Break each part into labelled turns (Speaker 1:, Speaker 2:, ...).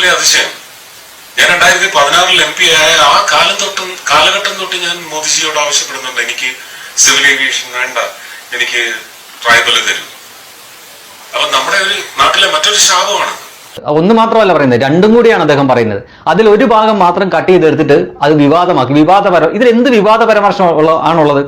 Speaker 1: വലിയ അതിശയം. ഞാൻ രണ്ടായിരത്തി പതിനാറിൽ എം പി ആയ ആ കാലം തൊട്ടും കാലഘട്ടം തൊട്ട് ഞാൻ മോദിജിയോട് ആവശ്യപ്പെടുന്നുണ്ട്. എനിക്ക് സിവിൽ ഏവിയേഷൻ വേണ്ട. എനിക്ക് ട്രൈബൽ തരും. അപ്പൊ നമ്മുടെ ഒരു നാട്ടിലെ മറ്റൊരു ശാപമാണ്.
Speaker 2: ഒന്ന് മാത്രമല്ല പറയുന്നത്. രണ്ടും കൂടിയാണ് അദ്ദേഹം പറയുന്നത്. അതിൽ ഒരു ഭാഗം മാത്രം കട്ട് ചെയ്തെടുത്തിട്ട് അത് വിവാദമാക്കി. വിവാദപരം ഇതിൽ എന്ത് വിവാദ പരാമർശം ആണുള്ളത്?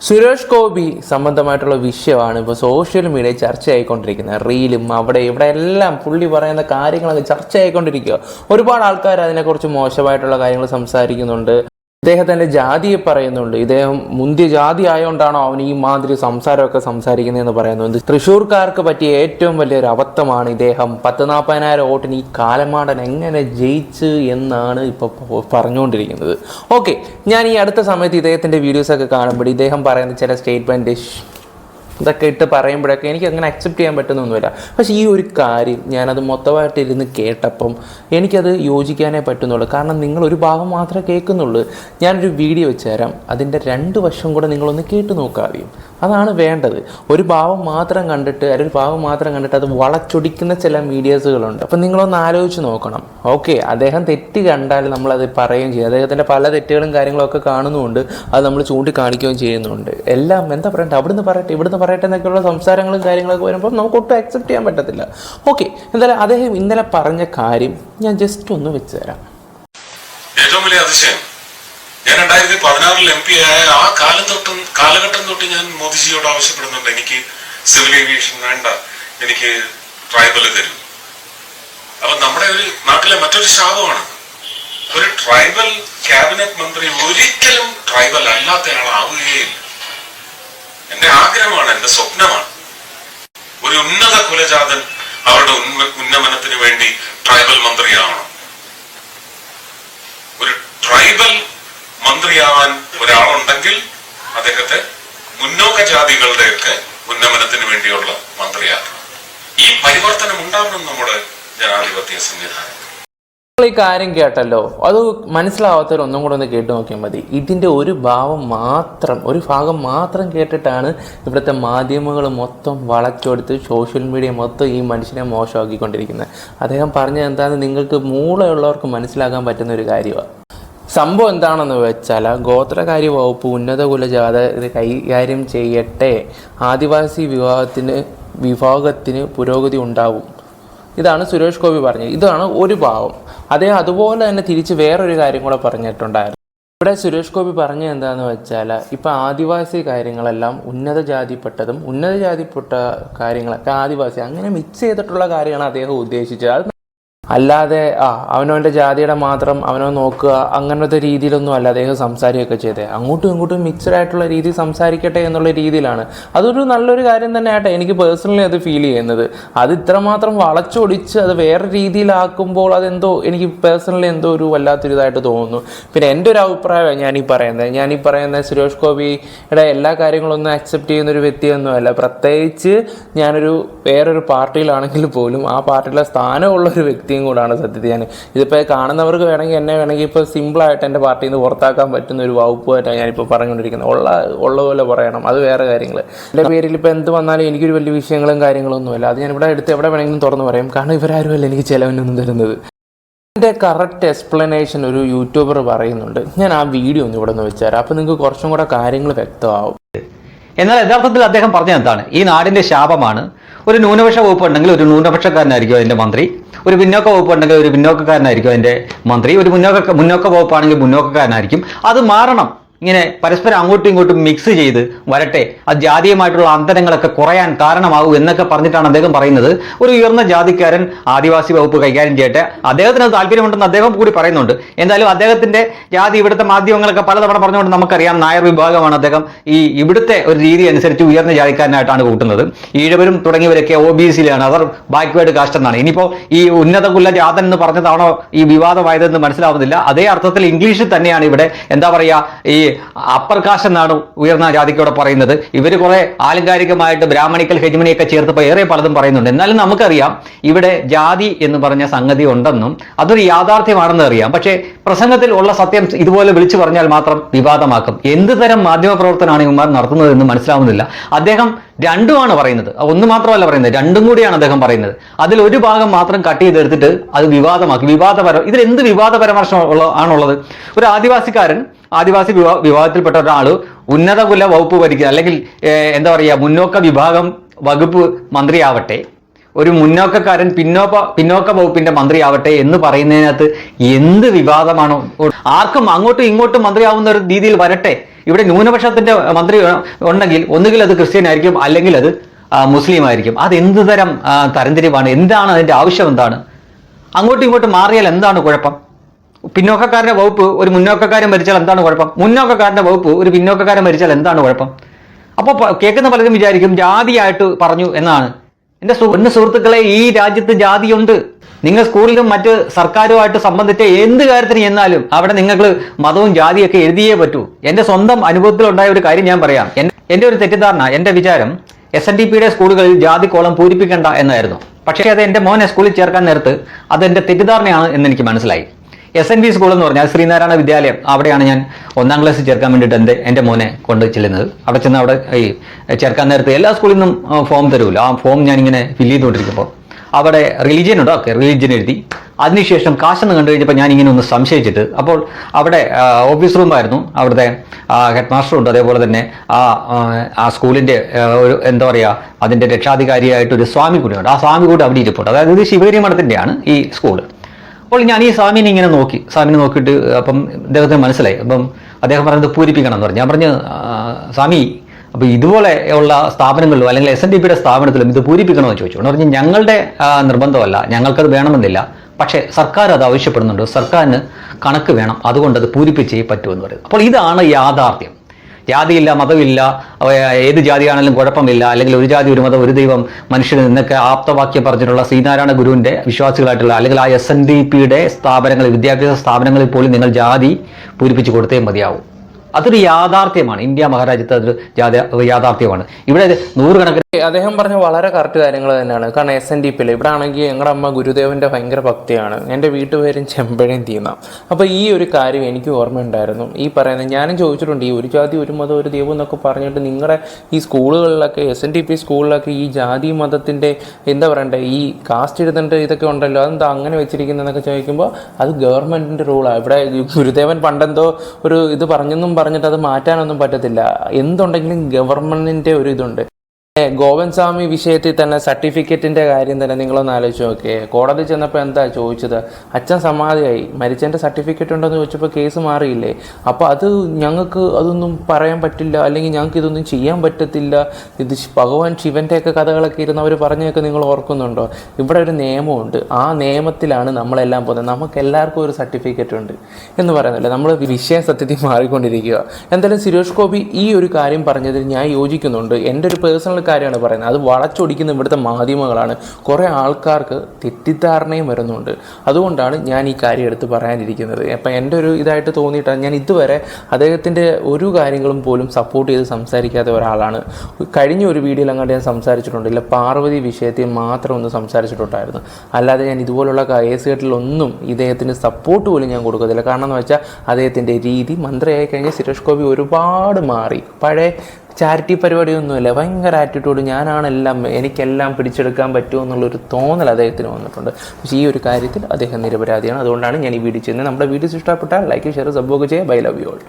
Speaker 3: സുരേഷ് ഗോപി സംബന്ധമായിട്ടുള്ള വിഷയമാണ് ഇപ്പോൾ സോഷ്യൽ മീഡിയ ചർച്ചയായിക്കൊണ്ടിരിക്കുന്നത്. റീലും അവിടെ ഇവിടെ എല്ലാം പുള്ളി പറയുന്ന കാര്യങ്ങളൊക്കെ ചർച്ചയായിക്കൊണ്ടിരിക്കുക. ഒരുപാട് ആൾക്കാർ അതിനെക്കുറിച്ച് മോശമായിട്ടുള്ള കാര്യങ്ങൾ സംസാരിക്കുന്നുണ്ട്. ഇദ്ദേഹത്തിന്റെ ജാതിയെ പറയുന്നുണ്ട്. ഇദ്ദേഹം മുന്തിയ ജാതി ആയതുകൊണ്ടാണോ അവൻ ഈ മാതിരി സംസാരമൊക്കെ സംസാരിക്കുന്നതെന്ന് പറയുന്നുണ്ട് തൃശ്ശൂർക്കാർക്ക് പറ്റിയ ഏറ്റവും വലിയൊരു അബദ്ധമാണ് ഇദ്ദേഹം. പത്ത് നാൽപ്പതിനായിരം വോട്ടിന് ഈ കാലമാടൻ എങ്ങനെ ജയിച്ച് എന്നാണ് ഇപ്പോൾ പറഞ്ഞുകൊണ്ടിരിക്കുന്നത്. ഓക്കെ ഞാൻ ഈ അടുത്ത സമയത്ത് ഇദ്ദേഹത്തിന്റെ വീഡിയോസൊക്കെ കാണുമ്പോൾ ഇദ്ദേഹം പറയുന്ന ചില സ്റ്റേറ്റ്മെന്റ് ഇതൊക്കെ ഇട്ട് പറയുമ്പോഴൊക്കെ എനിക്ക് അങ്ങനെ അക്സെപ്റ്റ് ചെയ്യാൻ പറ്റുന്നൊന്നുമില്ല. പക്ഷെ ഈ ഒരു കാര്യം ഞാനത് മൊത്തമായിട്ട് ഇരുന്ന് കേട്ടപ്പം എനിക്കത് യോജിക്കാനേ പറ്റുന്നുള്ളൂ. കാരണം നിങ്ങൾ ഒരു ഭാഗം മാത്രമേ കേൾക്കുന്നുള്ളൂ. ഞാനൊരു വീഡിയോ വെച്ച് തരാം. അതിന്റെ രണ്ട് വശം കൂടെ നിങ്ങളൊന്ന് കേട്ട് നോക്കാതെയും അതാണ് വേണ്ടത്. ഒരു ഭാവം മാത്രം കണ്ടിട്ട് ഒരു ഭാവം മാത്രം കണ്ടിട്ട് അത് വളച്ചൊടിക്കുന്ന ചില മീഡിയാസുകളുണ്ട്. അപ്പം നിങ്ങളൊന്ന് ആലോചിച്ച് നോക്കണം. ഓക്കെ അദ്ദേഹം തെറ്റ് കണ്ടാൽ നമ്മളത് പറയുകയും ചെയ്യും. അദ്ദേഹത്തിന്റെ പല തെറ്റുകളും കാര്യങ്ങളൊക്കെ കാണുന്നുമുണ്ട്. അത് നമ്മൾ ചൂണ്ടിക്കാണിക്കുകയും ചെയ്യുന്നുണ്ട്. എല്ലാം എന്താ പറയട്ടെ അവിടുന്ന് പറയട്ടെ ഇവിടുന്ന് പറയട്ടെ എന്നൊക്കെയുള്ള സംസാരങ്ങളും കാര്യങ്ങളൊക്കെ വരുമ്പോൾ നമുക്ക് ഒട്ടും അക്സെപ്റ്റ് ചെയ്യാൻ പറ്റത്തില്ല. ഓക്കെ എന്തായാലും അദ്ദേഹം ഇന്നലെ പറഞ്ഞ കാര്യം ഞാൻ ജസ്റ്റ് ഒന്ന് വെച്ച് തരാം.
Speaker 1: ഏറ്റവും വലിയ അതിശയം. ഞാൻ രണ്ടായിരത്തി പതിനാറിൽ എം പി ആയ ആ കാലം തൊട്ടും കാലഘട്ടം തൊട്ട് ഞാൻ മോദിജിയോട് ആവശ്യപ്പെടുന്നുണ്ട്. എനിക്ക് സിവിൽ ഏവിയേഷൻ വേണ്ട. എനിക്ക് ട്രൈബൽ തരൂ. അപ്പൊ നമ്മുടെ ഒരു നാട്ടിലെ മറ്റൊരു ശാപമാണ്. ഒരു ട്രൈബൽ ക്യാബിനറ്റ് മന്ത്രി ഒരിക്കലും ട്രൈബൽ അല്ലാത്തയാളാവുകയില്ല എന്റെ ആഗ്രഹമാണ് എന്റെ സ്വപ്നമാണ്. ഒരു ഉന്നത കുലജാതൻ അവരുടെ ഉന്മ- ഉന്നമനത്തിന് വേണ്ടി ട്രൈബൽ മന്ത്രിയാവണം ഒരു ട്രൈബൽ മന്ത്രിയാവാൻ ഒരാളുണ്ടെങ്കിൽ അദ്ദേഹത്തെ മുന്നോക്ക ജാതികളുടെയൊക്കെ ഉന്നമനത്തിന് വേണ്ടിയുള്ള മന്ത്രിയാക്കണം ഈ പരിവർത്തനം ഉണ്ടാവണം നമ്മുടെ ജനാധിപത്യ സംവിധാനം.
Speaker 3: ഈ കാര്യം കേട്ടല്ലോ. അത് മനസ്സിലാവാത്തവർ ഒന്നും കൂടെ ഒന്ന് കേട്ട് നോക്കിയാൽ മതി. ഇതിന്റെ ഒരു ഭാവം മാത്രം ഒരു ഭാഗം മാത്രം കേട്ടിട്ടാണ് ഇവിടുത്തെ മാധ്യമങ്ങൾ മൊത്തം വളച്ചൊടുത്ത് സോഷ്യൽ മീഡിയ മൊത്തം ഈ മനുഷ്യനെ മോശമാക്കിക്കൊണ്ടിരിക്കുന്നത്. അദ്ദേഹം പറഞ്ഞത് എന്താണെന്ന് നിങ്ങൾക്ക് മൂളയുള്ളവർക്ക് മനസ്സിലാക്കാൻ പറ്റുന്ന ഒരു കാര്യമാണ്. സംഭവം എന്താണെന്ന് വെച്ചാൽ ഗോത്രകാര്യ വകുപ്പ് ഉന്നത കുലജാത ഇത് കൈകാര്യം ചെയ്യട്ടെ. ആദിവാസി വിഭാഗത്തിന് വിഭാഗത്തിന് പുരോഗതി ഉണ്ടാവും. ഇതാണ് സുരേഷ് ഗോപി പറഞ്ഞത്. ഇതാണ് ഒരു ഭാവം. അതേ അതുപോലെ തന്നെ തിരിച്ച് വേറൊരു കാര്യം കൂടെ പറഞ്ഞിട്ടുണ്ടായിരുന്നു. ഇവിടെ സുരേഷ് ഗോപി പറഞ്ഞത് എന്താന്ന് വെച്ചാൽ ഇപ്പം ആദിവാസി കാര്യങ്ങളെല്ലാം ഉന്നത ജാതിപ്പെട്ടതും ഉന്നത ജാതിപ്പെട്ട കാര്യങ്ങളൊക്കെ ആദിവാസി അങ്ങനെ മിക്സ് ചെയ്തിട്ടുള്ള കാര്യമാണ് അദ്ദേഹം ഉദ്ദേശിച്ചത്. അല്ലാതെ ആ അവനവന്റെ ജാതിയുടെ മാത്രം അവനോ നോക്കുക അങ്ങനത്തെ രീതിയിലൊന്നും അല്ല അദ്ദേഹം സംസാരിക്കുകയൊക്കെ ചെയ്തത് അങ്ങോട്ടും ഇങ്ങോട്ടും മിക്സഡ് ആയിട്ടുള്ള രീതിയിൽ സംസാരിക്കട്ടെ എന്നുള്ള രീതിയിലാണ്. അതൊരു നല്ലൊരു കാര്യം തന്നെ ആട്ടെ എനിക്ക് പേഴ്സണലി അത് ഫീൽ ചെയ്യുന്നത്. അത് ഇത്രമാത്രം വളച്ചൊടിച്ച് അത് വേറെ രീതിയിലാക്കുമ്പോൾ അതെന്തോ എനിക്ക് പേഴ്സണലി എന്തോ ഒരു വല്ലാത്തൊരിതായിട്ട് തോന്നുന്നു. പിന്നെ എന്റെ ഒരു അഭിപ്രായമാണ് ഞാനീ പറയുന്നത്. ഞാനീ ഈ പറയുന്ന സുരേഷ് ഗോപിയുടെ എല്ലാ കാര്യങ്ങളൊന്നും അക്സെപ്റ്റ് ചെയ്യുന്ന ഒരു വ്യക്തിയൊന്നുമല്ല. പ്രത്യേകിച്ച് ഞാനൊരു വേറൊരു പാർട്ടിയിലാണെങ്കിൽ പോലും ആ പാർട്ടിയിലെ സ്ഥാനമുള്ള ഒരു വ്യക്തിയും കൂടാണ് സത്യത്തിൽ ഞാൻ ഇതിപ്പോൾ കാണുന്നവർക്ക് വേണമെങ്കിൽ എന്നെ വേണമെങ്കിൽ ഇപ്പോൾ സിമ്പിളായിട്ട് എന്റെ പാർട്ടിയിൽ നിന്ന് പുറത്താക്കാൻ പറ്റുന്ന ഒരു വകുപ്പായിട്ടാണ് ഞാനിപ്പോൾ പറഞ്ഞുകൊണ്ടിരിക്കുന്നത്. ഉള്ള ഉള്ള പോലെ പറയണം. അത് വേറെ കാര്യങ്ങൾ എന്റെ പേരിൽ ഇപ്പോൾ എന്ത് വന്നാലും എനിക്കൊരു വലിയ വിഷയങ്ങളും കാര്യങ്ങളൊന്നുമില്ല. അത് ഞാൻ ഇവിടെ എടുത്ത് എവിടെ വേണമെങ്കിലും തുറന്ന് പറയും. കാരണം ഇവരാരുമല്ല എനിക്ക് ചിലവിനൊന്നും തരുന്നത്. എന്റെ കറക്റ്റ് എക്സ്പ്ലനേഷൻ ഒരു യൂട്യൂബർ പറയുന്നുണ്ട്. ഞാൻ ആ വീഡിയോ ഒന്ന് ഇവിടെ നിന്ന് വെച്ചുതരാം. അപ്പോൾ നിങ്ങൾക്ക് കുറച്ചും കൂടെ കാര്യങ്ങൾ വ്യക്തമാവും.
Speaker 2: എന്നാൽ യഥാർത്ഥത്തിൽ അദ്ദേഹം പറഞ്ഞത് എന്താണ്? ഈ നാടിന്റെ ശാപമാണ് ഒരു ന്യൂനപക്ഷ വകുപ്പ് ഉണ്ടെങ്കിൽ ഒരു ന്യൂനപക്ഷക്കാരനായിരിക്കും അതിന്റെ മന്ത്രി. ഒരു പിന്നോക്ക വകുപ്പ് ഉണ്ടെങ്കിൽ ഒരു പിന്നോക്കക്കാരനായിരിക്കും അതിന്റെ മന്ത്രി. ഒരു മുന്നോക്ക മുന്നോക്ക വകുപ്പാണെങ്കിൽ മുന്നോക്കക്കാരനായിരിക്കും. അത് മാറണം. ഇങ്ങനെ പരസ്പരം അങ്ങോട്ടും ഇങ്ങോട്ടും മിക്സ് ചെയ്ത് വരട്ടെ ആ ജാതീയമായിട്ടുള്ള അന്തരങ്ങളൊക്കെ കുറയാൻ കാരണമാകൂ എന്നൊക്കെ പറഞ്ഞിട്ടാണ് അദ്ദേഹം പറയുന്നത്. ഒരു ഉയർന്ന ജാതിക്കാരൻ ആദിവാസി വകുപ്പ് കൈകാര്യം ചെയ്യട്ടെ. അദ്ദേഹത്തിന് താല്പര്യമുണ്ടെന്ന് അദ്ദേഹം കൂടി പറയുന്നുണ്ട്. എന്തായാലും അദ്ദേഹത്തിന്റെ ജാതി ഇവിടുത്തെ മാധ്യമങ്ങളൊക്കെ പലതവണ പറഞ്ഞുകൊണ്ട് നമുക്കറിയാം നായർ വിഭാഗമാണ് അദ്ദേഹം. ഈ ഇവിടുത്തെ ഒരു രീതി അനുസരിച്ച് ഉയർന്ന ജാതിക്കാരനായിട്ടാണ് കൂട്ടുന്നത്. ഈഴവരും തുടങ്ങിയവരൊക്കെ ഒ ബി സിയിലാണ് അവർ ബാക്ക്വേർഡ് കാസ്റ്റ് എന്നാണ്. ഇനിയിപ്പോ ഈ ഉന്നത കുല ജാതൻ എന്ന് പറഞ്ഞതാണോ ഈ വിവാദമായതെന്ന് മനസ്സിലാവുന്നില്ല. അതേ അർത്ഥത്തിൽ ഇംഗ്ലീഷിൽ തന്നെയാണ് ഇവിടെ എന്താ പറയുക ഈ അപ്പർ കാസ്റ്റ് എന്നാണ് ഉയർന്ന ജാതിക്കോടെ പറയുന്നത്. ഇവർ കുറെ ആലങ്കാരികമായിട്ട് ബ്രാഹ്മണിക്കൽ ഹെജ്മണിയൊക്കെ ചേർത്തപ്പോൾ ഏറെ പലതും പറയുന്നുണ്ട്. എന്നാലും നമുക്കറിയാം ഇവിടെ ജാതി എന്ന് പറഞ്ഞ സംഗതി ഉണ്ടെന്നും അതൊരു യാഥാർത്ഥ്യമാണെന്ന് അറിയാം. പക്ഷേ പ്രസംഗത്തിൽ ഉള്ള സത്യം ഇതുപോലെ വിളിച്ചു പറഞ്ഞാൽ മാത്രം വിവാദമാക്കും. എന്ത് തരം മാധ്യമ പ്രവർത്തനമാണ് ഇവന്മാർ നടത്തുന്നത് എന്ന് മനസ്സിലാവുന്നില്ല. അദ്ദേഹം രണ്ടുമാണ് പറയുന്നത്. ഒന്ന് മാത്രമല്ല പറയുന്നത്. രണ്ടും കൂടിയാണ് അദ്ദേഹം പറയുന്നത്. അതിൽ ഒരു ഭാഗം മാത്രം കട്ട് ചെയ്തെടുത്തിട്ട് അത് വിവാദമാക്കി. വിവാദപരം ഇതിൽ എന്ത് വിവാദ പരാമർശം ആണുള്ളത്? ഒരു ആദിവാസിക്കാരൻ ആദിവാസി വിഭാ വിഭാഗത്തിൽപ്പെട്ട ഒരാൾ ഉന്നത കുല വകുപ്പ് ഭരിക്കുക അല്ലെങ്കിൽ എന്താ പറയുക മുന്നോക്ക വിഭാഗം വകുപ്പ് മന്ത്രിയാവട്ടെ ഒരു മുന്നോക്കക്കാരൻ പിന്നോക്ക പിന്നോക്ക വകുപ്പിന്റെ മന്ത്രിയാവട്ടെ എന്ന് പറയുന്നതിനകത്ത് എന്ത് വിവാദമാണോ ആർക്കും അങ്ങോട്ടും ഇങ്ങോട്ടും മന്ത്രിയാവുന്ന ഒരു രീതിയിൽ വരട്ടെ. ഇവിടെ ന്യൂനപക്ഷത്തിന്റെ മന്ത്രി ഉണ്ടെങ്കിൽ ഒന്നുകിൽ അത് ക്രിസ്ത്യൻ ആയിരിക്കും അല്ലെങ്കിൽ അത് മുസ്ലിം ആയിരിക്കും. അത് എന്ത് തരം തരംതിരിവാണ്? എന്താണ് അതിന്റെ ആവശ്യം എന്താണ്? അങ്ങോട്ടും ഇങ്ങോട്ടും മാറിയാൽ എന്താണ് കുഴപ്പം? പിന്നോക്കക്കാരന്റെ വകുപ്പ് ഒരു മുന്നോക്കക്കാരൻ മരിച്ചാൽ എന്താണ് കുഴപ്പം? മുന്നോക്കക്കാരന്റെ വകുപ്പ് ഒരു പിന്നോക്കക്കാരൻ മരിച്ചാൽ എന്താണ് കുഴപ്പം? അപ്പോൾ കേൾക്കുന്ന പലരും വിചാരിക്കും ജാതിയായിട്ട് പറഞ്ഞു എന്നാണ്. എന്റെ എന്റെ സുഹൃത്തുക്കളെ ഈ രാജ്യത്ത് ജാതിയുണ്ട്. നിങ്ങൾ സ്കൂളിലും മറ്റ് സർക്കാരുമായിട്ട് സംബന്ധിച്ച എന്ത് കാര്യത്തിന് ചെന്നാലും അവിടെ നിങ്ങൾക്ക് മതവും ജാതിയൊക്കെ എഴുതിയേ പറ്റൂ. എന്റെ സ്വന്തം അനുഭവത്തിൽ അനുഭവത്തിലുണ്ടായ ഒരു കാര്യം ഞാൻ പറയാം. എന്റെ ഒരു തെറ്റിദ്ധാരണ എന്റെ വിചാരം എസ് എൻ ഡി പിയുടെ സ്കൂളുകളിൽ ജാതി കോളം പൂരിപ്പിക്കേണ്ട എന്നായിരുന്നു. പക്ഷേ അത് എന്റെ മോനെ സ്കൂളിൽ ചേർക്കാൻ നേരത്ത് അത് എന്റെ തെറ്റിദ്ധാരണയാണ് എന്ന് എനിക്ക് മനസ്സിലായി. എസ് എൻ വി സ്കൂൾ എന്ന് പറഞ്ഞാൽ ശ്രീനാരായണ വിദ്യാലയം. അവിടെയാണ് ഞാൻ ഒന്നാം ക്ലാസ്സിൽ ചേർക്കാൻ വേണ്ടിയിട്ട് എന്റെ എന്റെ മോനെ കൊണ്ട് ചെല്ലുന്നത്. അവിടെ ചെന്ന് അവിടെ ഈ ചേർക്കാൻ നേരത്തെ എല്ലാ സ്കൂളിൽ നിന്നും ഫോം തരുമല്ലോ ആ ഫോം ഞാനിങ്ങനെ ഫില്ല് ചെയ്തുകൊണ്ടിരിക്കുമ്പോൾ അവിടെ റിലീജിയൻ ഉണ്ടോ? ഓക്കെ റിലീജിയൻ എഴുതി. അതിനുശേഷം കാശെന്ന് കണ്ടു കഴിഞ്ഞപ്പോൾ ഞാൻ ഇങ്ങനെ ഒന്ന് സംശയിച്ചിട്ട് അപ്പോൾ അവിടെ ഓഫീസ് റൂമായിരുന്നു അവിടുത്തെ ഹെഡ് മാസ്റ്റർ ഉണ്ട്. അതേപോലെ തന്നെ ആ ആ, സ്കൂളിന്റെ ഒരു എന്താ പറയുക അതിന്റെ രക്ഷാധികാരിയായിട്ട് ഒരു സ്വാമി കൂടിയുണ്ട് ആ സ്വാമി കൂടി അവിടെ ഇരിപ്പുണ്ട്. അതായത് ഇത് ശിവഗിരി മഠത്തിന്റെയാണ് ഈ സ്കൂൾ അപ്പോൾ ഞാൻ ഈ സ്വാമിനെ ഇങ്ങനെ നോക്കി. സ്വാമിനെ നോക്കിയിട്ട് അപ്പം അദ്ദേഹത്തിന് മനസ്സിലായി. അപ്പം അദ്ദേഹം പറഞ്ഞത് പൂരിപ്പിക്കണം എന്ന് പറഞ്ഞു. ഞാൻ പറഞ്ഞു സ്വാമി അപ്പോൾ ഇതുപോലെ ഉള്ള സ്ഥാപനങ്ങളിലും അല്ലെങ്കിൽ എസ് എൻ ഡി പിയുടെ സ്ഥാപനത്തിലും ഇത് പൂരിപ്പിക്കണമെന്ന് ചോദിച്ചു. എന്ന് പറഞ്ഞു ഞങ്ങളുടെ നിർബന്ധമല്ല. ഞങ്ങൾക്കത് വേണമെന്നില്ല. പക്ഷേ സർക്കാർ അത് ആവശ്യപ്പെടുന്നുണ്ട്. സർക്കാരിന് കണക്ക് വേണം. അതുകൊണ്ട് അത് പൂരിപ്പിച്ചേ പറ്റുമെന്ന് പറയും അപ്പോൾ ഇതാണ് യാഥാർത്ഥ്യം. ജാതിയില്ല മതമില്ല ഏത് ജാതിയാണെങ്കിലും കുഴപ്പമില്ല. അല്ലെങ്കിൽ ഒരു ജാതി ഒരു മതം ഒരു ദൈവം മനുഷ്യൻ നിന്നൊക്കെ ആപ്തവാക്യം പറഞ്ഞിട്ടുള്ള ശ്രീനാരായണ ഗുരുവിന്റെ വിശ്വാസികളായിട്ടുള്ള അല്ലെങ്കിൽ ആ എസ് എൻ ഡി പിയുടെ സ്ഥാപനങ്ങളിൽ വിദ്യാഭ്യാസ സ്ഥാപനങ്ങളിൽ പോലും നിങ്ങൾ ജാതി പൂരിപ്പിച്ചു കൊടുത്തേ മതിയാവും. അതൊരു യാഥാർത്ഥ്യമാണ്. ഇന്ത്യ മഹാരാജ്യത്ത് അതൊരു യാഥാർത്ഥ്യമാണ്. ഇവിടെ നൂറുകണക്കിന്
Speaker 3: അദ്ദേഹം പറഞ്ഞ വളരെ കറക്റ്റ് കാര്യങ്ങൾ തന്നെയാണ്. കാരണം എസ് എൻ ഡി പിയിൽ ഇവിടെ ആണെങ്കിൽ ഞങ്ങളുടെ അമ്മ ഗുരുദേവന്റെ ഭയങ്കര ഭക്തിയാണ്. എന്റെ വീട്ടുപേരും ചെമ്പഴയും തീന്ന. അപ്പോൾ ഈ ഒരു കാര്യം എനിക്ക് ഓർമ്മയുണ്ടായിരുന്നു. ഈ പറയുന്നത് ഞാനും ചോദിച്ചിട്ടുണ്ട് ഈ ഒരു ജാതി ഒരു മതം ഒരു ദൈവം എന്നൊക്കെ പറഞ്ഞിട്ട് നിങ്ങളുടെ ഈ സ്കൂളുകളിലൊക്കെ എസ് എൻ ഡി പി സ്കൂളിലൊക്കെ ഈ ജാതി മതത്തിന്റെ എന്താ പറയണ്ടേ ഈ കാസ്റ്റ് എഴുതേണ്ട ഇതൊക്കെ ഉണ്ടല്ലോ അതെന്താ അങ്ങനെ വെച്ചിരിക്കുന്നതെന്നൊക്കെ ചോദിക്കുമ്പോൾ അത് ഗവൺമെന്റിന്റെ റൂളാണ് ഇവിടെ ഗുരുദേവൻ പണ്ടെന്തോ ഒരു ഇത് പറഞ്ഞെന്നും പറഞ്ഞിട്ട് അത് മാറ്റാനൊന്നും പറ്റത്തില്ല. എന്തുണ്ടെങ്കിലും ഗവൺമെന്റിന്റെ ഒരു ഇതുണ്ട്. ഗോവൻ സ്വാമി വിഷയത്തിൽ തന്നെ സർട്ടിഫിക്കറ്റിന്റെ കാര്യം തന്നെ നിങ്ങളൊന്ന് ആലോചിച്ച് നോക്കിയേ കോടതി ചെന്നപ്പോൾ എന്താ ചോദിച്ചത്? അച്ഛൻ സമാധിയായി. മരിച്ചതിന്റെ സർട്ടിഫിക്കറ്റ് ഉണ്ടോ എന്ന് ചോദിച്ചപ്പോൾ കേസ് മാറിയില്ലേ. അപ്പോൾ അത് ഞങ്ങൾക്ക് അതൊന്നും പറയാൻ പറ്റില്ല. അല്ലെങ്കിൽ ഞങ്ങൾക്ക് ഇതൊന്നും ചെയ്യാൻ പറ്റത്തില്ല. ഇത് ഭഗവാൻ ശിവന്റെ ഒക്കെ കഥകളൊക്കെ ഇരുന്ന് അവർ പറഞ്ഞൊക്കെ നിങ്ങൾ ഓർക്കുന്നുണ്ടോ? ഇവിടെ ഒരു നിയമമുണ്ട്. ആ നിയമത്തിലാണ് നമ്മളെല്ലാം പോകുന്നത്. നമുക്ക് എല്ലാവർക്കും ഒരു സർട്ടിഫിക്കറ്റ് ഉണ്ട് എന്ന് പറയുന്നില്ല. നമ്മൾ വിഷയം സത്യത്തിൽ മാറിക്കൊണ്ടിരിക്കുക. എന്തായാലും സുരേഷ് ഗോപി ഈ ഒരു കാര്യം പറഞ്ഞതിൽ ഞാൻ യോജിക്കുന്നുണ്ട്. എന്റെ ഒരു പേഴ്സണൽ കാര്യമാണ് പറയുന്നത്. അത് വളച്ചൊടിക്കുന്ന ഇവിടുത്തെ മാധ്യമങ്ങളാണ്. കുറേ ആൾക്കാർക്ക് തെറ്റിദ്ധാരണയും വരുന്നുണ്ട്. അതുകൊണ്ടാണ് ഞാൻ ഈ കാര്യം എടുത്ത് പറയാനിരിക്കുന്നത്. അപ്പം എന്റെ ഒരു ഇതായിട്ട് തോന്നിയിട്ടാണ് ഞാൻ ഇതുവരെ അദ്ദേഹത്തിന്റെ ഒരു കാര്യങ്ങളും പോലും സപ്പോർട്ട് ചെയ്ത് സംസാരിക്കാത്ത ഒരാളാണ്. കഴിഞ്ഞ ഒരു വീഡിയോയിൽ അങ്ങോട്ട് ഞാൻ സംസാരിച്ചിട്ടുണ്ട്. ഇല്ല പാർവതി വിഷയത്തിൽ മാത്രം ഒന്ന് സംസാരിച്ചിട്ടുണ്ടായിരുന്നു. അല്ലാതെ ഞാൻ ഇതുപോലുള്ള കേസുകെട്ടിലൊന്നും ഇദ്ദേഹത്തിന് സപ്പോർട്ട് പോലും ഞാൻ കൊടുക്കത്തില്ല. കാരണം എന്ന് വെച്ചാൽ അദ്ദേഹത്തിന്റെ രീതി മന്ത്രിയായി കഴിഞ്ഞാൽ സുരേഷ് ഗോപി ഒരുപാട് മാറി. പഴയ ചാരിറ്റി പരിപാടിയൊന്നുമില്ല. ഭയങ്കര ആറ്റിറ്റ്യൂഡ് ഞാനാണെല്ലാം എനിക്കെല്ലാം പിടിച്ചെടുക്കാൻ പറ്റുമോ എന്നുള്ളൊരു തോന്നൽ അദ്ദേഹത്തിന് വന്നിട്ടുണ്ട്. പക്ഷേ ഈ ഒരു കാര്യത്തിൽ അദ്ദേഹം നിരപരാധിയാണ്. അതുകൊണ്ടാണ് ഞാൻ ഈ വീഡിയോ ചെയ്യുന്നത് നമ്മുടെ വീഡിയോസ് ഇഷ്ടപ്പെട്ടാൽ ലൈക്ക് ഷെയർ സബ്ബോക്ക് ചെയ്യുക. Bye love you all